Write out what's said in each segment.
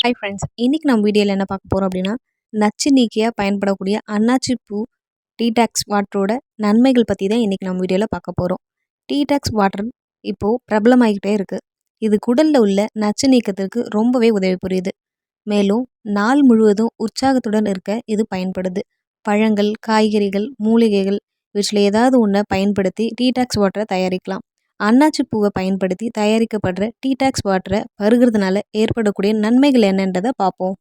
Hi friends இன்றைக்கி நம்ம வீடியோவில் என்ன பார்க்க போகிறோம் அப்படின்னா நச்சு நீக்கியாக பயன்படக்கூடிய அன்னாச்சி பூ டீடாக்ஸ் வாட்டரோட நன்மைகள் பற்றி தான் இன்றைக்கி நம்ம வீடியோவில் பார்க்க போகிறோம் டீடாக்ஸ் வாட்டர் இப்போது பிரபலமாகிக்கிட்டே இருக்குது இது குடலில் உள்ள நச்சு நீக்கத்திற்கு ரொம்பவே உதவி புரியுது. மேலும் நாள் முழுவதும் உற்சாகத்துடன் இருக்க இது பயன்படுது. பழங்கள் காய்கறிகள் மூலிகைகள் இவற்றில் ஏதாவது ஒன்றை பயன்படுத்தி டீடாக்ஸ் வாட்டரை தயாரிக்கலாம். அன்னாச்சி பூவை பயன்படுத்தி தயாரிக்கப்படுற டீடாக்ஸ் வாட்டரை பருகிறதுனால ஏற்படக்கூடிய நன்மைகள் என்னன்றதை பார்ப்போம்.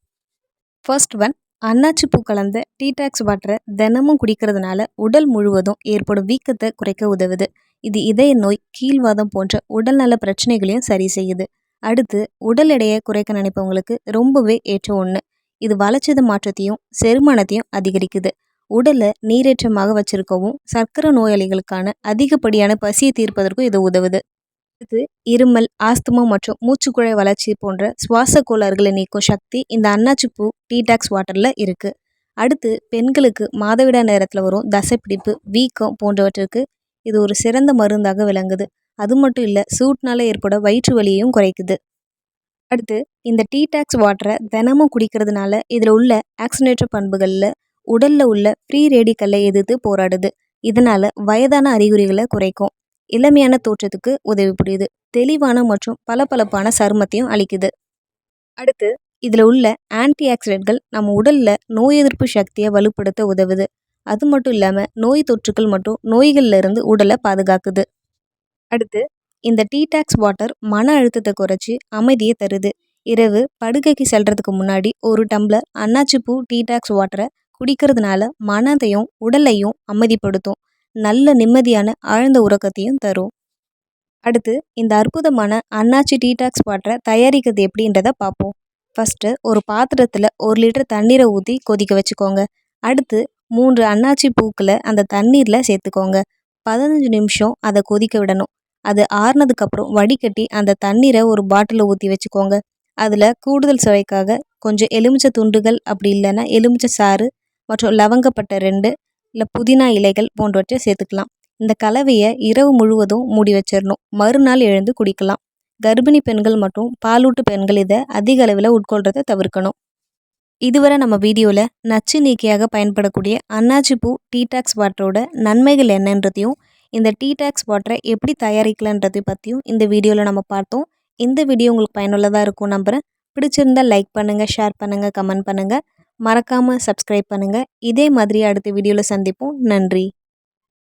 ஃபர்ஸ்ட் ஒன் அன்னாச்சி பூ கலந்த டீடாக்ஸ் வாட்டரை தினமும் குடிக்கிறதுனால உடல் முழுவதும் ஏற்படும் வீக்கத்தை குறைக்க உதவுது. இது இதய நோய் கீழ்வாதம் போன்ற உடல்நல பிரச்சனைகளையும் சரி செய்யுது. அடுத்து உடல் எடையை குறைக்க நினைப்பவங்களுக்கு ரொம்பவே ஏற்ற ஒன்று இது வளர்ச்சித மாற்றத்தையும் செரிமானத்தையும் அதிகரிக்குது. உடலை நீரேற்றமாக வச்சிருக்கவும் சர்க்கரை நோயாளிகளுக்கான அதிகப்படியான பசியை தீர்ப்பதற்கும் இது உதவுது. இது இருமல் ஆஸ்துமா மற்றும் மூச்சுக்குழாய் வளர்ச்சி போன்ற சுவாச கோளாறுகளை நீக்கும் சக்தி இந்த அன்னாச்சிப்பூ டீடாக்ஸ் வாட்டரில் இருக்குது அடுத்து பெண்களுக்கு மாதவிடா நேரத்தில் வரும் தசைப்பிடிப்பு வீக்கம் போன்றவற்றிற்கு இது ஒரு சிறந்த மருந்தாக விளங்குது. அது மட்டும் இல்லை சூட்னால ஏற்பட வயிற்று வலியையும் குறைக்குது. அடுத்து இந்த டீடாக்ஸ் வாட்டரை தினமும் குடிக்கிறதுனால இதில் உள்ள ஆக்சினேட்டர் பண்புகளில் உடலில் உள்ள ஃப்ரீ ரேடிக்கல்லை எதிர்த்து போராடுது. இதனால் வயதான அறிகுறிகளை குறைக்கும். இளமையான தோற்றத்துக்கு உதவி புரியுது தெளிவான மற்றும் பளபளப்பான சருமத்தையும் அளிக்குது. அடுத்து இதில் உள்ள ஆன்டி ஆக்சிடென்ட்கள் நம்ம உடலில் நோய் எதிர்ப்பு சக்தியை வலுப்படுத்த உதவுது. அது மட்டும் இல்லாமல் நோய் தொற்றுக்கள் மற்றும் நோய்கள்லேருந்து உடலை பாதுகாக்குது. அடுத்து இந்த டீடாக்ஸ் வாட்டர் மன அழுத்தத்தை குறைச்சி அமைதியை தருது. இரவு படுக்கைக்கு செல்றதுக்கு முன்னாடி ஒரு டம்ளர் அன்னாச்சிப்பூ டீடாக்ஸ் வாட்டரை குடிக்கிறதுனால மனதையும் உடலையும் அமைதிப்படுத்தும். நல்ல நிம்மதியான ஆழ்ந்த உறக்கத்தையும் தரும். அடுத்து இந்த அற்புதமான அன்னாச்சி டீடாக்ஸ் வாட்டரை தயாரிக்கிறது எப்படின்றத பார்ப்போம். ஃபஸ்ட்டு ஒரு பாத்திரத்தில் ஒரு லிட்டர் தண்ணீரை ஊற்றி கொதிக்க வச்சுக்கோங்க. அடுத்து மூன்று அன்னாச்சி பூக்களை அந்த தண்ணீரில் சேர்த்துக்கோங்க. பதினஞ்சு நிமிஷம் அதை கொதிக்க விடணும். அது ஆறுனதுக்கப்புறம் வடிகட்டி அந்த தண்ணீரை ஒரு பாட்டிலில் ஊற்றி வச்சுக்கோங்க. அதில் கூடுதல் சுவைக்காக கொஞ்சம் எலுமிச்சை துண்டுகள் அப்படி இல்லைன்னா எலுமிச்சை சாறு மற்றும் லவங்கப்பட்டை ரெண்டு இல்லை புதினா இலைகள் போன்றவற்றை சேர்த்துக்கலாம். இந்த கலவையை இரவு முழுவதும் மூடி வச்சிடணும் மறுநாள் எழுந்து குடிக்கலாம். கர்ப்பிணி பெண்கள் மற்றும் பாலூட்டு பெண்கள் இதை அதிக அளவில் உட்கொள்றதை தவிர்க்கணும். இதுவரை நம்ம வீடியோவில் நச்சு நீக்கியாக பயன்படக்கூடிய அன்னாச்சி பூ டீடாக்ஸ் வாட்டரோட நன்மைகள் என்னன்றதையும் இந்த டீடாக்ஸ் வாட்டரை எப்படி தயாரிக்கலன்றதை பற்றியும் இந்த வீடியோவில் நம்ம பார்த்தோம். இந்த வீடியோ உங்களுக்கு பயனுள்ளதாக இருக்கும் நம்புகிறேன் பிடிச்சிருந்தால் லைக் பண்ணுங்கள் ஷேர் பண்ணுங்கள் கமெண்ட் பண்ணுங்கள் மறக்காமல் சப்ஸ்கிரைப் பண்ணுங்கள் இதே மாதிரி அடுத்த வீடியோவில் சந்திப்போம். நன்றி.